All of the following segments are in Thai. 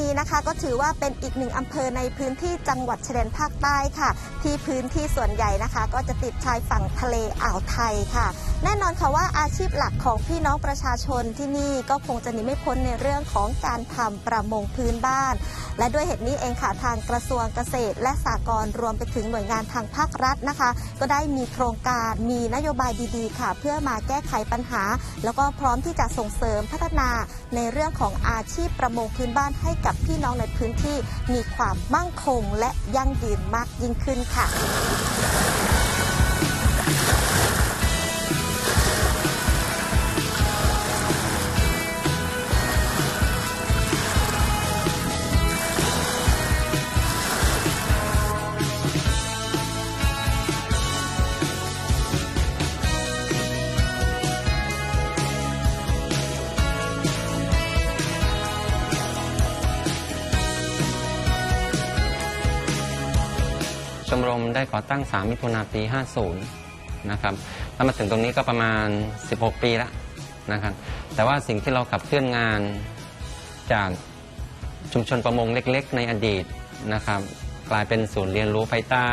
นีนะคะก็ถือว่าเป็นอีกหนึ่งอำเภอในพื้นที่จังหวัดชายแดนภาคใต้ค่ะ ที่พื้นที่ส่วนใหญ่นะคะ ก็จะติดชายฝั่งทะเลอ่าวไทยค่ะ แน่นอนค่ะว่าอาชีพหลักของพี่น้องประชาชนที่นี่ก็คงจะหนีไม่พ้นในเรื่องของการทำประมงพื้นบ้าน และด้วยเหตุนี้เองค่ะทางกระทรวงเกษตร และสหกรณ์รวมไปถึงหน่วยงานทางภาครัฐนะคะ ก็ได้มีโครงการมีนโยบายดีๆ ค่ะ เพื่อมาแก้ไขปัญหา แล้วก็พร้อมที่จะส่งเสริมพัฒนาในเรื่องของอาชีพประมงพื้นบ้านให้กับพี่น้องในพื้นที่มีความมั่งคงและยั่งยืนมากยิ่งขึ้นค่ะ มได้ก่อตั้ง 3 มิถุนาปี 50 นะครับแล้วมาถึงตรงนี้ก็ประมาณ 16 ปีแล้วนะครับ แต่ว่าสิ่งที่เราขับเคลื่อนงานจากชุมชนประมงเล็กๆ ในอดีตนะครับ กลายเป็นศูนย์เรียนรู้ภายใต้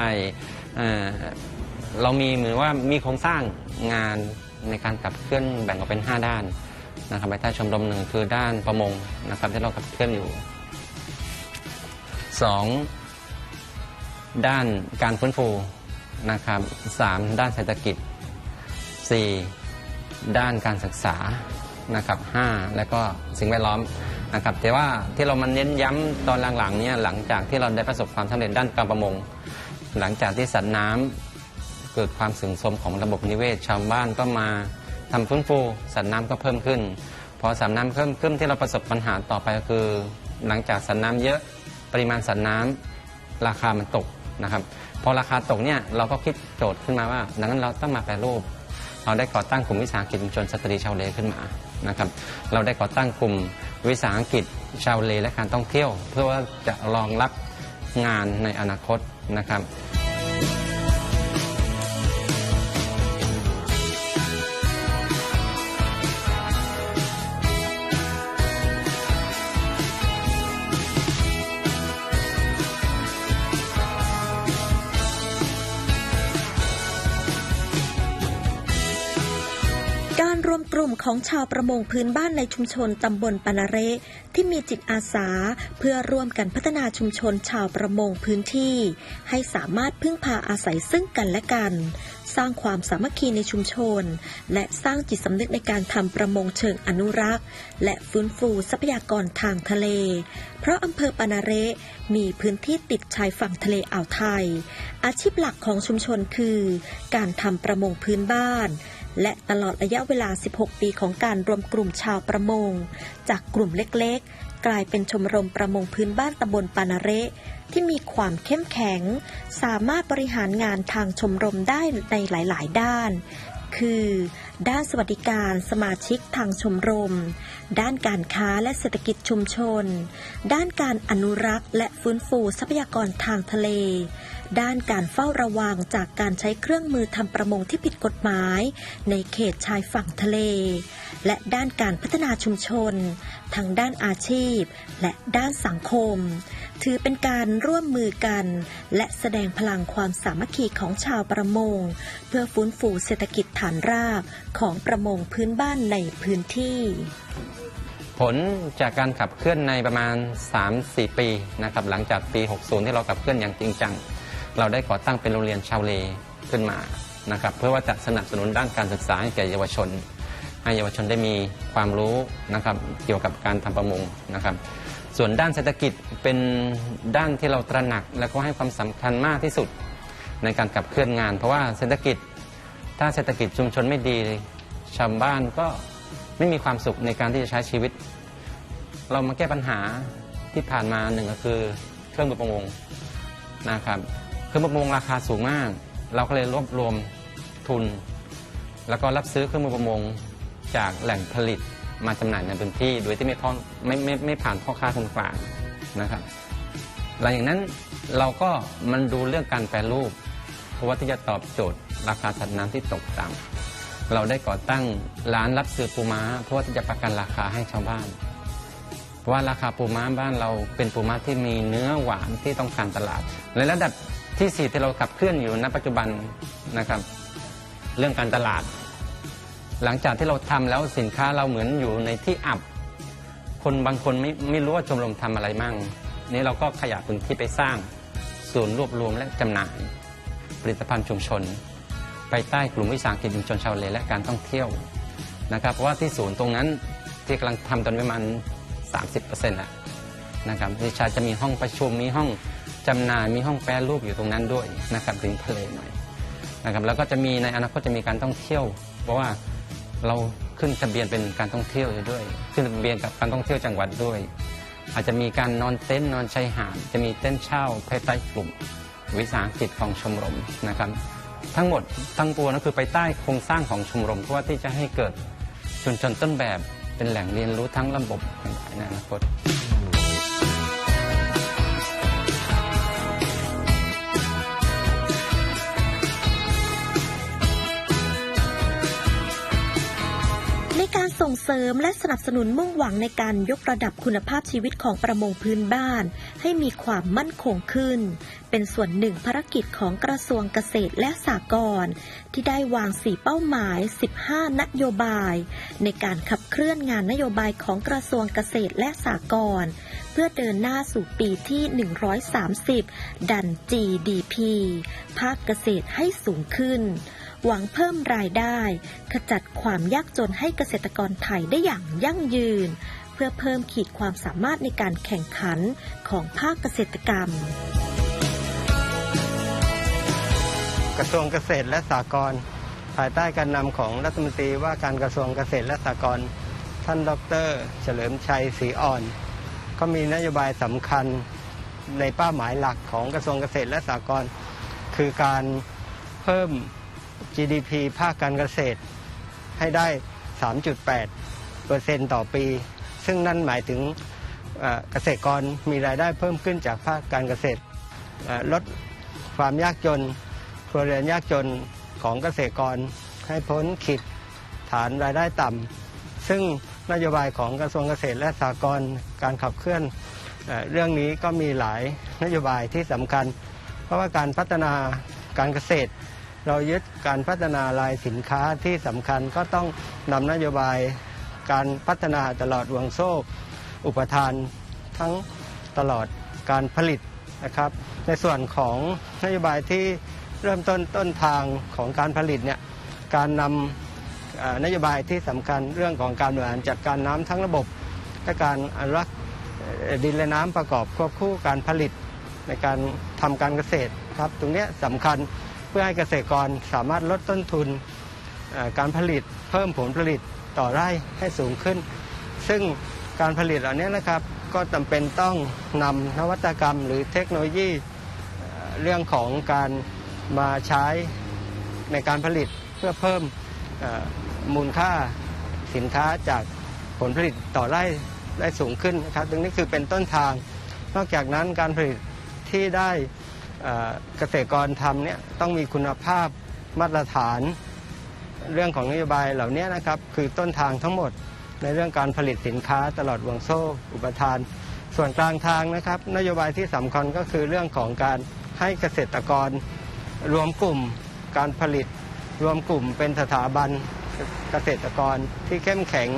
เรามีเหมือนว่ามีโครงสร้างงานในการขับเคลื่อนแบ่งออกเป็น 5 ด้านนะครับภายใต้ชมรมหนึ่งคือด้านประมงนะครับที่เราขับเคลื่อนอยู่สอง ด้านการฟื้นฟูนะครับสามด้านเศรษฐกิจ 4. ด้านการศึกษานะครับห้าแล้วก็สิ่งแวดล้อมนะครับแต่ว่าที่เรามาเน้นย้ำตอนหลังๆเนี่ยหลังจากที่เราได้ประสบความสำเร็จด้านการประมง หลังจากที่สัตว์น้ำเกิดความเสื่อมโทรมของระบบนิเวศชาวบ้านก็มาทำฟื้นฟูสัตว์น้ำก็เพิ่มขึ้น พอสัตว์น้ำเพิ่มขึ้นที่เราประสบปัญหาต่อไปก็คือ หลังจากสัตว์น้ำเยอะปริมาณสัตว์น้ำราคามันตก นะครับพอราคาตกเนี่ยเราก็คิดโจทย์ขึ้นมาว่า ดังนั้นเราต้องมาแปรรูป เราได้ก่อตั้งกลุ่มวิสาหกิจชุมชนสตรีชาวเลขึ้นมานะครับเราได้ก่อตั้งกลุ่มวิสาหกิจชาวเลและการท่องเที่ยว เพื่อว่าจะรองรับงานในอนาคตนะครับ ของชาวประมงพื้นบ้านในชุมชนตำบลปานาเรที่มีจิตอาสา เพื่อร่วมกันพัฒนาชุมชนชาวประมงพื้นที่ ให้สามารถพึ่งพาอาศัยซึ่งกันและกัน สร้างความสามัคคีในชุมชน และสร้างจิตสำนึกในการทำประมงเชิงอนุรักษ์ และฟื้นฟูทรัพยากรทางทะเล เพราะอำเภอปานาเรมีพื้นที่ติดชายฝั่งทะเลอ่าวไทย อาชีพหลักของชุมชนคือ การทำประมงพื้นบ้าน และตลอดระยะเวลา 16 ปีของการรวมกลุ่มชาวประมง จากกลุ่มเล็กๆ กลายเป็นชมรมประมงพื้นบ้านตำบลปานาเระที่มีความเข้มแข็ง สามารถบริหารงานทางชมรมได้ในหลาย ๆ ด้าน คือ ด้านสวัสดิการสมาชิกทางชมรม ด้านการค้าและเศรษฐกิจชุมชน ด้านการอนุรักษ์ และฟื้นฟูทรัพยากรทางทะเล ด้านการเฝ้าระวังจากการใช้เครื่องมือทำประมงที่ผิดกฎหมาย ในเขตชายฝั่งทะเล และด้านการพัฒนาชุมชน ทั้งด้านอาชีพ และด้านสังคม ถือเป็นการร่วมมือกัน และแสดงพลังความสามัคคีของชาวประมง เพื่อฟื้นฟูเศรษฐกิจฐานรากของประมงพื้นบ้านในพื้นที่ ผลจากการขับเคลื่อนในประมาณ 3-4 ปีนะครับหลังจากปี 60 ที่เราขับเคลื่อนอย่างจริงจัง เราได้ก่อตั้งเป็นโรงเรียนชาวเลขึ้นมานะครับเพื่อว่าจะสนับสนุนด้านการศึกษาให้แก่เยาวชน ให้เยาวชนได้มีความรู้นะครับเกี่ยวกับการทำประมงนะครับส่วนด้านเศรษฐกิจเป็นด้านที่เราตระหนัก และก็ให้ความสำคัญมากที่สุดในการขับเคลื่อนงาน เพราะว่าเศรษฐกิจ ถ้าเศรษฐกิจชุมชนไม่ดีชาวบ้านก็ไม่มีความสุขในการที่จะใช้ชีวิต เรามาแก้ปัญหาที่ผ่านมาหนึ่งก็คือเครื่องมือประมงนะครับเครื่องมือประมงราคาสูงมาก เราก็เลยรวบรวมทุน แล้วก็รับซื้อเครื่องมือประมงจากแหล่งผลิตมาจำหน่ายในพื้นที่โดยที่ไม่พ่อไม่ไม่ไม่ผ่านพ่อค้าคนกลางนะครับหลังจากนั้นเราก็มันดูเรื่องการแปรรูป ราะว่าที่จะตอบโจทย์ ราคาสัตว์น้ำที่ตกต่ำเราได้ก่อตั้งร้านรับซื้อปูม้า เพราะว่าที่จะประกันราคาให้ชาวบ้าน เพราะว่าราคาปูม้าบ้านเราเป็นปูม้าที่มีเนื้อหวานที่ต้องการตลาด ในระดับที่สี่ที่เราขับเคลื่อนอยู่ณปัจจุบันนะครับ เรื่องการตลาด หลังจากที่เราทำแล้วสินค้าเราเหมือนอยู่ในที่อับ คนบางคนไม่ไม่รู้ว่าชมรมทำอะไรมั่ง นี่เราก็ขยายพื้นที่ไปสร้างศูนย์รวบรวมและจำหน่าย ผลิตภัณฑ์ชุมชน ไปใต้กลุ่มวิสาหกิจชุมชนชาวเลและการท่องเที่ยวนะครับเพราะว่าที่ศูนย์ตรงนั้นที่กำลังทำตอนประมาณ 30%แล้วนะครับที่ชาจะมีห้องประชุมมีห้องจำหน่ายมีห้องแปรรูปอยู่ตรงนั้นด้วยนะครับริมทะเลหน่อยนะครับแล้วก็จะมีในอนาคตจะมีการท่องเที่ยว เพราะว่าเราขึ้นทะเบียนเป็นการท่องเที่ยวอยู่ด้วย ขึ้นทะเบียนกับการท่องเที่ยวจังหวัดด้วย อาจจะมีการนอนเต็นท์นอนชายหาดจะมีเต็นท์เช่าภายใต้กลุ่ม วิสาหกิจของชมรมนะครับ ทั้งหมดทั้งปวงนั่นคือไปใต้โครงสร้างของชมรมเพื่อที่จะให้เกิดชุมชนต้นแบบเป็นแหล่งเรียนรู้ทั้งระบบในอนาคต ส่งเสริมและสนับสนุนมุ่งหวังในการยกระดับคุณภาพชีวิตของประมงพื้นบ้าน ให้มีความมั่นคงขึ้น เป็นส่วนหนึ่งภารกิจของกระทรวงเกษตรและสหกรณ์ที่ได้วาง 4 เป้าหมาย 15 นโยบาย ในการขับเคลื่อนงานนโยบายของกระทรวงเกษตรและสหกรณ์เพื่อเดินหน้าสู่ปีที่ 130 ดัน GDP ภาคเกษตรให้สูงขึ้น หวังเพิ่มรายได้ ขจัดความยากจนให้เกษตรกรไทยได้อย่างยั่งยืน เพื่อเพิ่มขีดความสามารถในการแข่งขันของภาคเกษตรกรรม กระทรวงเกษตรและสหกรณ์ภายใต้การนำของรัฐมนตรีว่าการกระทรวงเกษตรและสหกรณ์ท่านดร เฉลิมชัยศรีอ่อน ก็มีนโยบายสำคัญในเป้าหมายหลักของกระทรวงเกษตรและสหกรณ์คือการเพิ่ม GDP ภาคการเกษตร ให้ได้ 3.8เปอร์เซ็นต์ต่อปี ซึ่งนั่นหมายถึงเกษตรกรมีรายได้เพิ่มขึ้นจากภาคการเกษตรลดความยากจนครัวเรือนยากจนของเกษตรกรให้พ้นขีดฐานรายได้ต่ำซึ่งนโยบายของกระทรวงเกษตรและสหกรณ์การขับเคลื่อนเรื่องนี้ก็มีหลายนโยบายที่สำคัญ เพราะว่าการพัฒนาการเกษตร เรายึดการพัฒนาลายสินค้าที่สำคัญก็ต้องนำนโยบายการพัฒนาตลอดวงโซ่ อุปทานทั้งตลอดการผลิตนะครับ ในส่วนของนโยบายที่เริ่มต้นต้นทางของการผลิตเนี่ยการนำนโยบายที่สำคัญเรื่องของการบริหารจัดการน้ำทั้งระบบและการอนุรักษ์ดินและน้ำประกอบควบคู่การผลิตในการทำการเกษตรครับ ตรงนี้สำคัญ พื่อให้เกษตรกรสามารถลดต้นทุนการผลิตเพิ่มผลผลิตต่อไร่ให้สูงขึ้น ซึ่งการผลิตเหล่านี้นะครับก็จำเป็นต้องนำนวัตกรรมหรือเทคโนโลยีเรื่องของการมาใช้ในการผลิตเพื่อเพิ่มมูลค่าสินค้าจากผลผลิตต่อไร่ได้สูงขึ้นนะครับตรงนี้คือเป็นต้นทาง นอกจากนั้นการผลิตที่ได้ เกษตรกรทำเนี่ยต้องมีคุณภาพมาตรฐาน เรื่องของนโยบายเหล่านี้นะครับ คือต้นทางทั้งหมดในเรื่องการผลิตสินค้าตลอดวงโซ่ อุปทาน ส่วนกลางทางนะครับ นโยบายที่สำคัญก็คือเรื่องของการให้เกษตรกร รวมกลุ่มการผลิต รวมกลุ่มเป็นสถาบันเกษตรกรที่เข้มแข็ง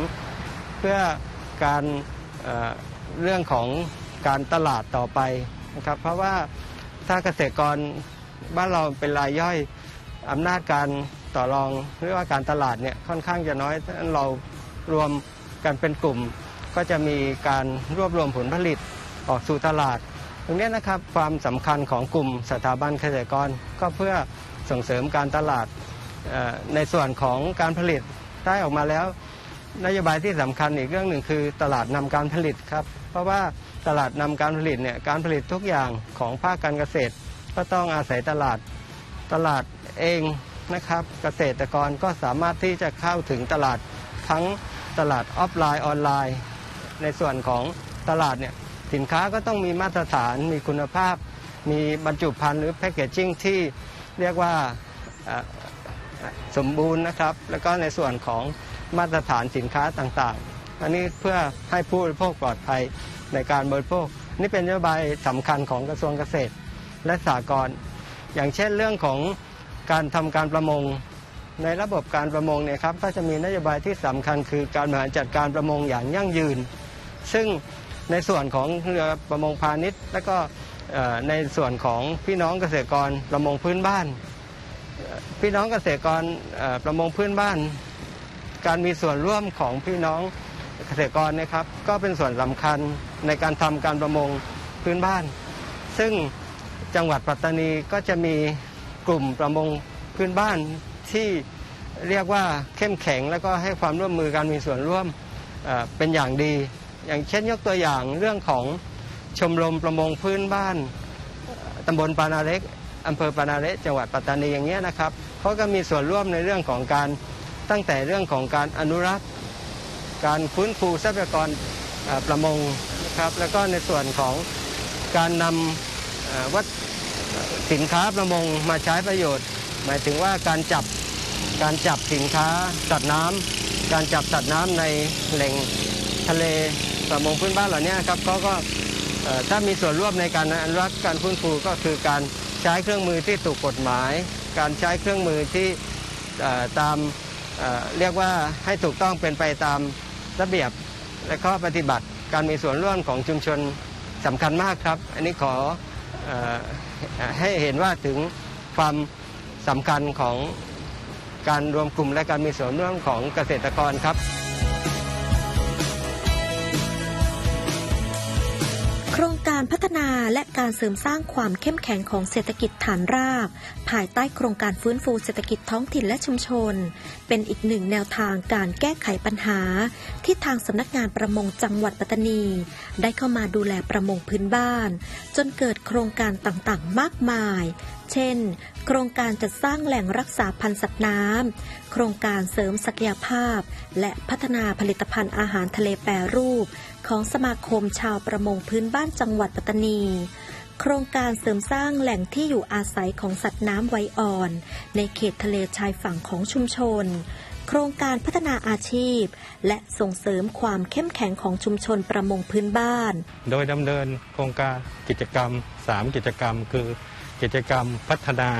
เพื่อการเเรื่องของการตลาดต่อไปนะครับ เพราะว่า ถ้าเกษตรกรบ้านเราเป็นรายย่อยอำนาจการต่อรองหรือว่าการตลาดเนี่ยค่อนข้างจะน้อยฉะนั้นเรารวมกันเป็นกลุ่ม ก็จะมีการรวบรวมผลผลิตออกสู่ตลาด ตรงนี้นะครับความสำคัญของกลุ่มสถาบันเกษตรกรก็เพื่อส่งเสริมการตลาดในส่วนของการผลิตได้ออกมาแล้ว นโยบายที่สำคัญอีกเรื่องหนึ่งคือตลาดนำการผลิตครับ เพราะว่าตลาดนำการผลิตเนี่ยการผลิตทุกอย่างของภาคการเกษตร ก็ต้องอาศัยตลาดตลาดเองนะครับ เกษตรกรก็สามารถที่จะเข้าถึงตลาดทั้งตลาดออฟไลน์ออนไลน์ ในส่วนของตลาดเนี่ยสินค้าก็ต้องมีมาตรฐานมีคุณภาพ มีบรรจุภัณฑ์หรือแพคเกจจิ้งที่เรียกว่าสมบูรณ์นะครับ แล้วก็ในส่วนของ มาตรฐานสินค้าต่างๆ อันนี้เพื่อให้ผู้บริโภคปลอดภัยในการบริโภค นี่เป็นนโยบายสำคัญของกระทรวงเกษตร และสหกรณ์อย่างเช่นเรื่องของการทำการประมง ในระบบการประมงเนี่ยครับก็จะมีนโยบายที่สำคัญคือการบริหารจัดการประมงอย่างยั่งยืน ซึ่งในส่วนของเรือประมงพาณิชย์ และก็ในส่วนของพี่น้องเกษตรกรประมงพื้นบ้าน พี่น้องเกษตรกรประมงพื้นบ้าน การมีส่วนร่วมของพี่น้องเกษตรกรนะครับ ก็เป็นส่วนสำคัญในการทำการประมงพื้นบ้าน ซึ่งจังหวัดปัตตานีก็จะมีกลุ่มประมงพื้นบ้านที่เรียกว่าเข้มแข็ง แล้วก็ให้ความร่วมมือการมีส่วนร่วมเป็นอย่างดี อย่างเช่นยกตัวอย่างเรื่องของชมรมประมงพื้นบ้านตำบลปานาเล็กอำเภอปานาเล็กจังหวัดปัตตานีอย่างเงี้ยนะครับเขาก็มีส่วนร่วมในเรื่องของการ ตั้งแต่เรื่องของการอนุรักษ์ การฟื้นฟูทรัพยากรประมงนะครับแล้วก็ในส่วนของการนำวัตสินค้าประมงมาใช้ประโยชน์ หมายถึงว่าการจับการจับสินค้าสัตว์น้ำการจับสัตว์น้ำในแหล่งทะเลประมงพื้นบ้านเหล่านี้ครับเขาก็ถ้ามีส่วนร่วมในการอนุรักษ์การฟื้นฟูก็คือการใช้เครื่องมือที่ถูกกฎหมาย การใช้เครื่องมือที่ตาม เรียกว่าให้ถูกต้องเป็นไปตามระเบียบและข้อปฏิบัติการมีส่วนร่วมของชุมชนสำคัญมากครับ อันนี้ขออให้เห็นว่าถึงความสำคัญของการรวมกลุ่มและการมีส่วนร่วมของเกษตรกรครับ ครงการพัฒนาและการเสริมสร้างความเข้มแข็งของเศรษฐกิจฐานราก ภายใต้โครงการฟื้นฟูเศรษฐกิจท้องถิ่นและชุมชน เป็นอีกหนึ่งแนวทางการแก้ไขปัญหา ที่ทางสำนักงานประมงจังหวัดปัตตานี ได้เข้ามาดูแลประมงพื้นบ้าน จนเกิดโครงการต่างๆ มากมาย เช่น โครงการจัดสร้างแหล่งรักษาพันธุ์สัตว์น้ำ โครงการเสริมศักยภาพ และพัฒนาผลิตภัณฑ์อาหารทะเลแปรรูป ของสมาคมชาวประมงพื้นบ้านจังหวัดปัตตานีโครงการเสริมสร้างแหล่งที่อยู่อาศัยของสัตว์น้ำไวอ่อน ในเขตทะเลชายฝั่งของชุมชน โครงการพัฒนาอาชีพ และส่งเสริมความเข้มแข็งของชุมชนประมงพื้นบ้าน โดยดำเนินโครงการกิจกรรม 3 กิจกรรม คือ กิจกรรมพัฒนา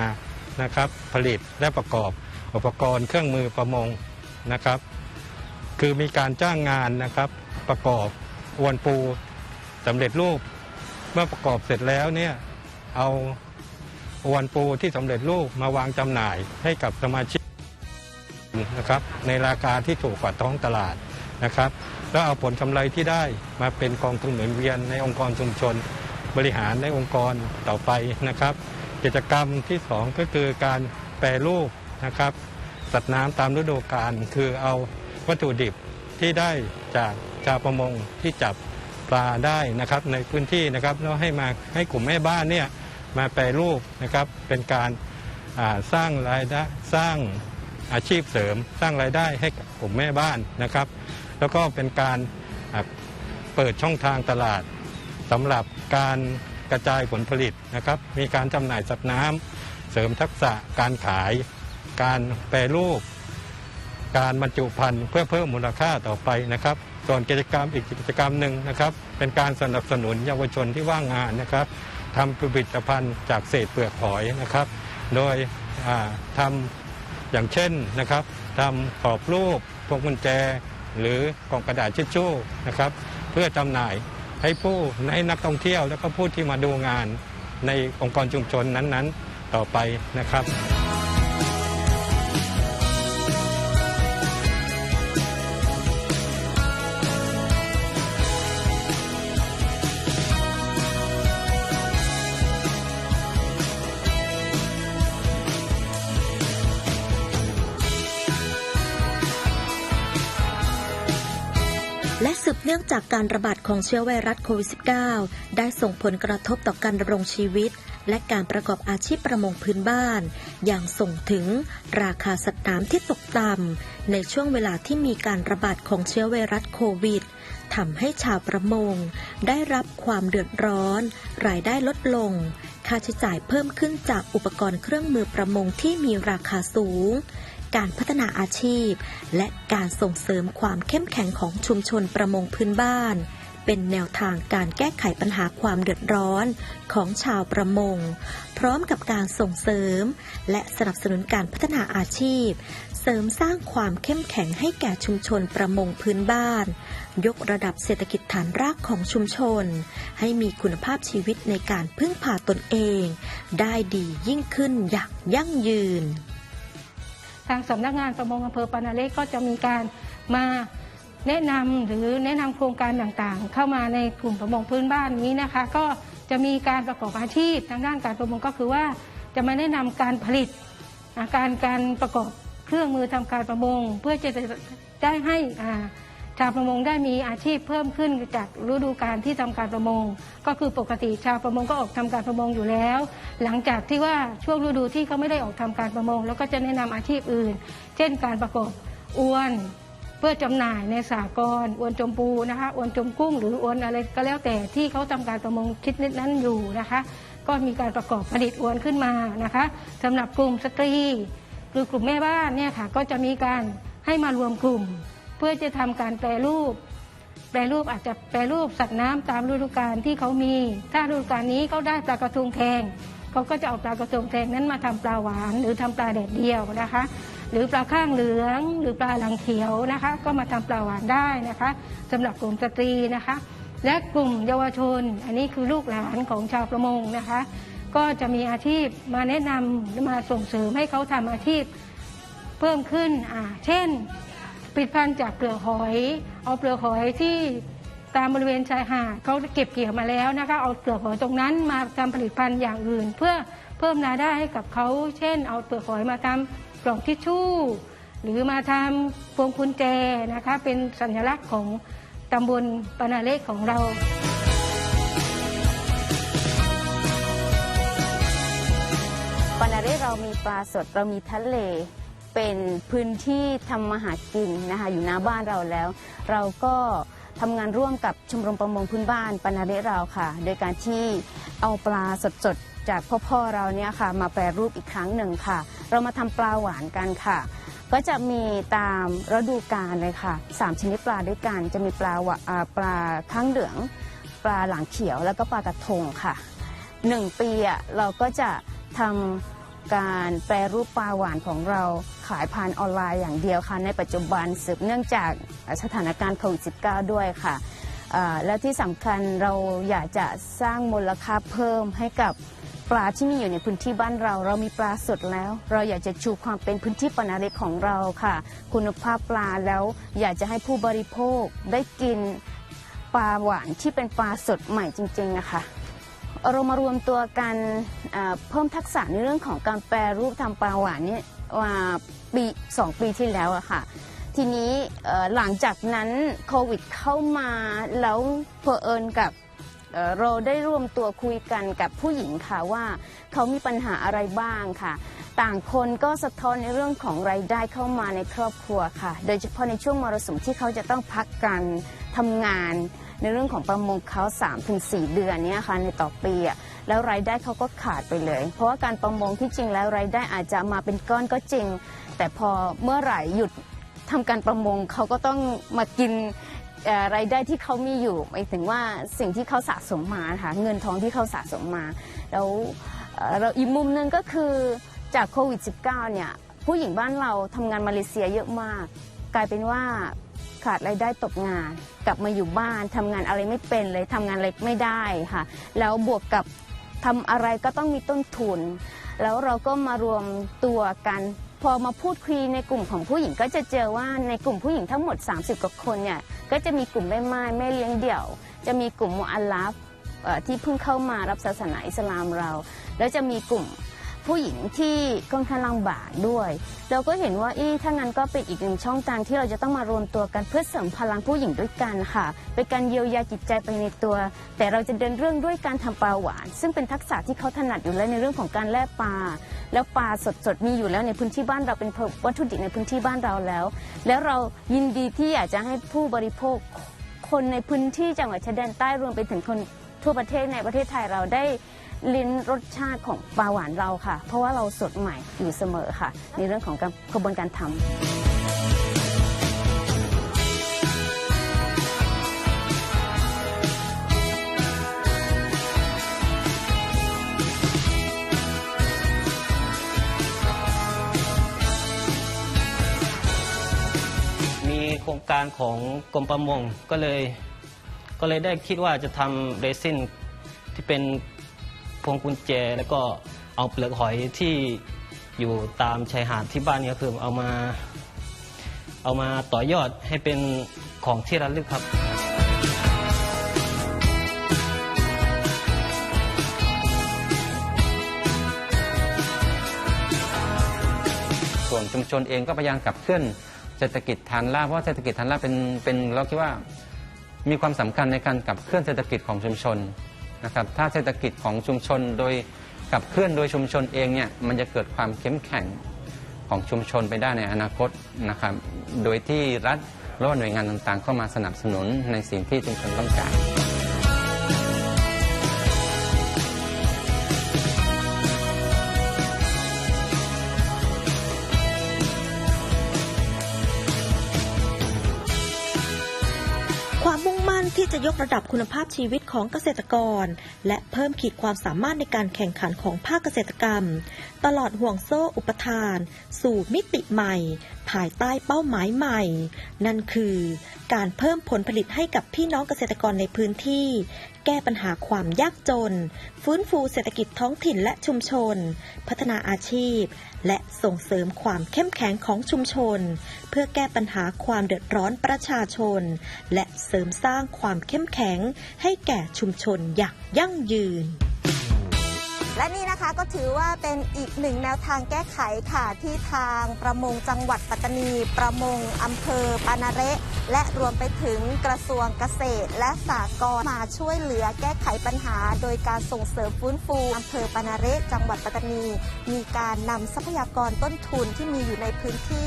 นะครับผลิตและประกอบอุปกรณ์เครื่องมือประมงนะครับ คือมีการจ้างงานนะครับประกอบอวนปูสำเร็จรูป เมื่อประกอบเสร็จแล้วเนี่ยเอาอวนปูที่สำเร็จรูปมาวางจำหน่ายให้กับสมาชิกนะครับในราคาที่ถูกกว่าท้องตลาดนะครับ แล้วเอาผลกำไรที่ได้มาเป็นกองทุนหมุนเวียนในองค์กรชุมชน บริหารในองค์กรต่อไปนะครับ กิจกรรมที่สองก็คือการแปรรูปนะครับ สัตว์น้ำตามฤดูกาลคือเอาวัตถุดิบที่ได้จากชาวประมงที่จับปลาได้นะครับในพื้นที่นะครับแล้วให้มาให้กลุ่มแม่บ้านเนี่ยมาแปรรูปนะครับเป็นการสร้างรายได้สร้างอาชีพเสริม สร้างรายได้ให้กับกลุ่มแม่บ้านนะครับ แล้วก็เป็นการเปิดช่องทางตลาด สำหรับการกระจายผลผลิตนะครับ มีการจำหน่ายสัตว์น้ำเสริมทักษะการขาย การแปรรูป การบรรจุภัณฑ์เพื่อเพิ่มมูลค่าต่อไปนะครับ ส่วนกิจกรรมอีกกิจกรรมหนึ่งนะครับ เป็นการสนับสนุนเยาวชนที่ว่างงานนะครับทำผลิตภัณฑ์จากเศษเปลือกหอยนะครับ โดยทำอย่างเช่นนะครับทำกรอบรูปพวงกุญแจ หรือกล่องกระดาษชิชชู่นะครับ เพื่อจำหน่าย ให้ผู้ให้นักท่องเที่ยว แล้วก็ผู้ที่มาดูงานในองค์กรชุมชนนั้นๆ ต่อไปนะครับ และสืบเนื่องจากการระบาดของเชื้อไวรัสโควิด -19 ได้ส่งผลกระทบต่อการดำรงชีวิต และการประกอบอาชีพประมงพื้นบ้าน อย่างส่งถึงราคาสัตว์น้ำที่ตกต่ำในช่วงเวลาที่มีการระบาดของเชื้อไวรัสโควิดทำให้ชาวประมง ได้รับความเดือดร้อน รายได้ลดลง ค่าใช้จ่ายเพิ่มขึ้นจากอุปกรณ์เครื่องมือประมงที่มีราคาสูง การพัฒนาอาชีพ และการส่งเสริมความเข้มแข็งของชุมชนประมงพื้นบ้าน เป็นแนวทางการแก้ไขปัญหาความเดือดร้อนของชาวประมง พร้อมกับการส่งเสริม และสนับสนุนการพัฒนาอาชีพ เสริมสร้างความเข้มแข็งให้แก่ชุมชนประมงพื้นบ้าน ยกระดับเศรษฐกิจฐานรากของชุมชน ให้มีคุณภาพชีวิตในการพึ่งพาตนเอง ได้ดียิ่งขึ้นอย่างยั่งยืน ทางสำนักงานประมงอำเภอปานาเล็กก็จะมีการมาแนะนำหรือแนะนำโครงการต่างๆ เข้ามาในกลุ่มประมงพื้นบ้านนี้นะคะ ก็จะมีการประกอบอาชีพทางด้านการประมงก็คือว่า จะมาแนะนำการผลิตการการประกอบเครื่องมือทำการประมง เพื่อจะได้ให้อ่า ชาวประมงได้มีอาชีพเพิ่มขึ้นจากฤดูการที่ทำการประมง ก็คือปกติชาวประมงก็ออกทำการประมงอยู่แล้ว หลังจากที่ว่าช่วงฤดูที่เขาไม่ได้ออกทำการประมง แล้วก็จะแนะนำอาชีพอื่น เช่นการประกอบอวนเพื่อจำหน่ายในสากลอวนจมปูนะคะอวนจมกุ้ง หรืออวนอะไรก็แล้วแต่ที่เขาทำการประมงชนิดนั้นอยู่นะคะ ก็มีการประกอบผลิตอวนขึ้นมานะคะสำหรับกลุ่มสตรี คือกลุ่มแม่บ้านเนี่ยค่ะก็จะมีการให้มารวมกลุ่ม เพื่อจะทำการแปรรูป แปรรูปอาจจะแปรรูปสัตว์น้ำตามฤดูกาลที่เขามี ถ้าฤดูกาลนี้เขาได้ปลากระทงแทงเขาก็จะเอาปลากระทงแทงนั้นมาทำปลาหวานหรือทำปลาแดดเดียวนะคะ หรือปลาข้างเหลือง หรือปลาหลังเขียวนะคะ ก็มาทำปลาหวานได้นะคะสำหรับกลุ่มสตรีนะคะ และกลุ่มเยาวชน อันนี้คือลูกหลานของชาวประมงนะคะ ก็จะมีอาชีพมาแนะนำมาส่งเสริมให้เขาทำอาชีพเพิ่มขึ้น เช่น ผลิตภัณฑ์จากเปลือกหอย เอาเปลือกหอยที่ตามบริเวณชายหาดเขาเก็บเกี่ยวมาแล้วนะคะเอาเปลือกหอยตรงนั้นมาทำผลิตภัณฑ์อย่างอื่น เพื่อเพิ่มรายได้ให้กับเขาเช่น เอาเปลือกหอยมาทำกล่องทิชชู่ หรือมาทำพวงกุญแจนะคะ เป็นสัญลักษณ์ของตำบลปนาเลกของเราปนาเร่เรามีปลาสดเรามีทะเล เป็นพื้นที่ทำมาหากินนะคะอยู่หน้าบ้านเราแล้ว เราก็ทำงานร่วมกับชมรมประมงพื้นบ้านปานาเรเราค่ะ โดยการที่เอาปลาสดๆ จากพ่อพ่อเราเนี่ยค่ะ มาแปรรูปอีกครั้งหนึ่งค่ะ เรามาทำปลาหวานกันค่ะ ก็จะมีตามฤดูกาลเลยค่ะสามชนิดปลาด้วยกัน จะมีปลาหวะอ่าปลาข้างเหลือง ปลาหลังเขียวแล้วก็ปลากระทงค่ะหนึ่งปีอะเราก็จะทำการแปรรูปปลาหวานของเรา ขายผ่านออนไลน์อย่างเดียวค่ะในปัจจุบันสืบเนื่องจากสถานการณ์โควิด -19 ด้วยค่ะและที่สำคัญเราอยากจะสร้างมูลค่าเพิ่มให้กับปลาที่มีอยู่ในพื้นที่บ้านเรา เรามีปลาสดแล้ว เราอยากจะชูความเป็นพื้นที่ปนาเล็กของเราค่ะ คุณภาพปลาแล้วอยากจะให้ผู้บริโภคได้กินปลาหวานที่เป็นปลาสดใหม่จริงๆนะคะ เรามารวมตัวกันเพิ่มทักษะในเรื่องของการแปรรูปทำปลาหวานเนี่ยว่าปีสองปีที่แล้วอะค่ะ ทีนี้หลังจากนั้นโควิดเข้ามาแล้วเพอเอิญกับเอ่อเราได้ร่วมตัวคุยกันกับผู้หญิงค่ะว่าเขามีปัญหาอะไรบ้างค่ะ ต่างคนก็สะท้อนในเรื่องของรายได้เข้ามาในครอบครัวค่ะ โดยเฉพาะในช่วงมรสุมที่เขาจะต้องพักการทำงาน ในเรื่องของประมงเขา3-4 เดือนเนี่ยค่ะในต่อปีอะแล้วรายได้เขาก็ขาดไปเลย เพราะว่าการประมงที่จริงแล้วรายได้อาจจะมาเป็นก้อนก็จริง แต่พอเมื่อไหร่หยุดทำการประมงเขาก็ต้องมากินเอ่อรายได้ที่เขามีอยู่หมายถึงว่าสิ่งที่เขาสะสมมาค่ะเงินทองที่เขาสะสมมา แล้วเอ่อเราอีกมุมหนึ่งก็คือจากโควิด -19 เนี่ยผู้หญิงบ้านเราทำงานมาเลเซียเยอะมาก กลายเป็นว่า ขาดรายได้ตกงาน กลับมาอยู่บ้านทำงานอะไรไม่เป็นเลยทำงานอะไรไม่ได้ค่ะ แล้วบวกกับทำอะไรก็ต้องมีต้นทุน แล้วเราก็มารวมตัวกัน พอมาพูดคุยในกลุ่มของผู้หญิงก็จะเจอว่าในกลุ่มผู้หญิงทั้งหมด 30กว่าคนเนี่ยก็จะมีกลุ่มแม่ไม้แม่เลี้ยงเดี่ยว จะมีกลุ่มมุอัลลัฟที่เพิ่งเข้ามารับศาสนาอิสลามเรา แล้วจะมีกลุ่ม ผู้หญิงที่ค่อนข้างลำบากด้วย เราก็เห็นว่าอีถ้างั้นก็เป็นอีกหนึ่งช่องทางที่เราจะต้องมารวมตัวกันเพื่อเสริมพลังผู้หญิงด้วยกันค่ะเป็นการเยียวยาจิตใจไปในตัว แต่เราจะเดินเรื่องด้วยการทำปลาหวาน ซึ่งเป็นทักษะที่เขาถนัดอยู่แล้วในเรื่องของการแล่ปลาแล้วปลาสดๆมีอยู่แล้วในพื้นที่บ้านเราเป็นวัตถุดิบในพื้นที่บ้านเราแล้ว แล้วเรายินดีที่อยากจะให้ผู้บริโภคคนในพื้นที่จังหวัดชายแดนใต้รวมไปถึงคนทั่วประเทศในประเทศไทยเราได้ ลิ้นรสชาติของปลาหวานเราค่ะ เพราะว่าเราสดใหม่อยู่เสมอค่ะ ในเรื่องของการกระบวนการทำมีโครงการของกรมประมงก็เลย ก็เลยได้คิดว่าจะทำเรซินที่เป็น พวงกุญแจ แล้วก็เอาเปลือกหอยที่อยู่ตามชายหาดที่บ้านนี่ยคือเอามาเอามาต่อยอดให้เป็นของที่ระลึกครับ ส่วนชุมชนเองก็พยายามขับเคลื่อนเศรษฐกิจฐานรากเพราะเศรษฐกิจฐานรากเป็นเป็นเราคิดว่ามีความสำคัญในการขับเคลื่อนเศรษฐกิจของชุมชน นะครับถ้าเศรษฐกิจของชุมชนโดยขับเคลื่อนโดยชุมชนเองเนี่ยมันจะเกิดความเข้มแข็งของชุมชนไปได้ในอนาคตนะครับ โดยที่รัฐและหน่วยงานต่างๆ เข้ามาสนับสนุนในสิ่งที่ชุมชนต้องการ ที่จะยกระดับคุณภาพชีวิตของเกษตรกร และเพิ่มขีดความสามารถในการแข่งขันของภาคเกษตรกรรม ตลอดห่วงโซ่อุปทาน สู่มิติใหม่ ภายใต้เป้าหมายใหม่ นั่นคือ การเพิ่มผลผลิตให้กับพี่น้องเกษตรกรในพื้นที่ แก้ปัญหาความยากจน ฟื้นฟูเศรษฐกิจท้องถิ่นและชุมชน พัฒนาอาชีพ และส่งเสริมความเข้มแข็งของชุมชน เพื่อแก้ปัญหาความเดือดร้อนประชาชน และเสริมสร้างความเข้มแข็งให้แก่ชุมชนอย่างยั่งยืน และนี่นะคะก็ถือว่าเป็นอีกหนึ่งแนวทางแก้ไขค่ะที่ทางประมงจังหวัดปัตตานี ประมงอำเภอปานาเระและรวมไปถึงกระทรวงเกษตร และสหกรณ์มาช่วยเหลือแก้ไขปัญหา โดยการส่งเสริมฟื้นฟูอำเภอปานาเระจังหวัดปัตตานี มีการนำทรัพยากรต้นทุนที่มีอยู่ในพื้นที่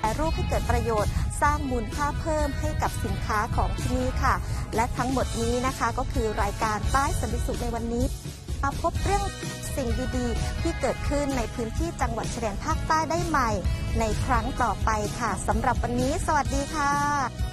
แปรรูปให้เกิดประโยชน์ สร้างมูลค่าเพิ่มให้กับสินค้าของที่นี่ค่ะ และทั้งหมดนี้นะคะก็คือรายการใต้สันติสุขในวันนี้ มาพบเรื่องสิ่งดีๆ ที่เกิดขึ้นในพื้นที่จังหวัดชายแดนภาคใต้ได้ใหม่ ในครั้งต่อไปค่ะสำหรับวันนี้ สวัสดีค่ะ